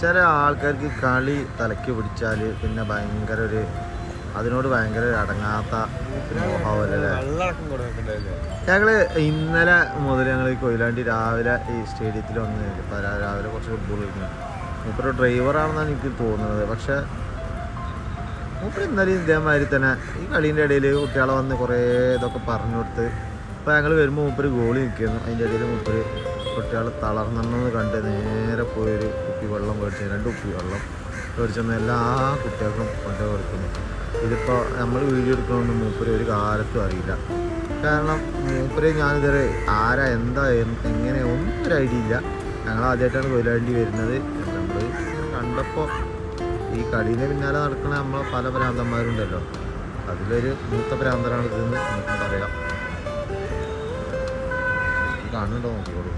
ചില ആൾക്കാർക്ക് കളി തലയ്ക്ക് പിടിച്ചാൽ പിന്നെ ഭയങ്കര ഒരു അതിനോട് ഭയങ്കര ഒരു അടങ്ങാത്ത കൊടുക്കണ്ടല്ലേ? ഞങ്ങൾ ഇന്നലെ മുതൽ ഞങ്ങൾ ഈ കൊയിലാണ്ടി രാവിലെ ഈ സ്റ്റേഡിയത്തിൽ വന്ന് രാവിലെ കുറച്ച് ഫുട്ബോൾ കളിക്കുന്നത് മൂപ്പര് ഡ്രൈവറാണെന്നാണ് എനിക്ക് തോന്നുന്നത്. പക്ഷേ മൂപ്പര് ഇന്നലെയും ഇതേമാതിരി തന്നെ ഈ കളീന്റെ ഇടയിൽ കുട്ടികളെ വന്ന് കുറേ ഇതൊക്കെ പറഞ്ഞു കൊടുത്ത് ഇപ്പോൾ ഞങ്ങൾ വരുമ്പോൾ മൂപ്പര് ഗോളി നിൽക്കുന്നു. അതിന്റെ ഇടയിൽ മൂപ്പര് കുട്ടികൾ തളർന്നെന്ന് കണ്ട് നേരെ പോയൊരു കുപ്പി വെള്ളം മേടിച്ചു രണ്ട് കുപ്പി വെള്ളം മേടിച്ചെന്ന് എല്ലാ കുട്ടികൾക്കും കൊണ്ട് കൊടുക്കുന്നു. ഇതിപ്പോൾ നമ്മൾ വീഡിയോ എടുക്കണമെന്ന് മൂപ്പര് ഒരു കാലത്തും അറിയില്ല. കാരണം മൂപ്പര് ഞാനിതുവരെ ആരാ എന്താ എങ്ങനെ ഒന്നും ഒരു ഐഡിയ ഇല്ല. ഞങ്ങൾ ആദ്യമായിട്ടാണ് കൊയിലാണ്ടി വരുന്നത്. നമ്മൾ കണ്ടപ്പോൾ ഈ കടീന്റെ പിന്നാലെ നടക്കുന്ന നമ്മളെ പല ഭ്രാന്തന്മാരുണ്ടല്ലോ അതിലൊരു മൂത്ത ഭ്രാന്തരാണ് ഇതെന്ന് നമുക്ക് പറയാം. കാണുന്നുണ്ടോ നോക്കിക്കോളൂ.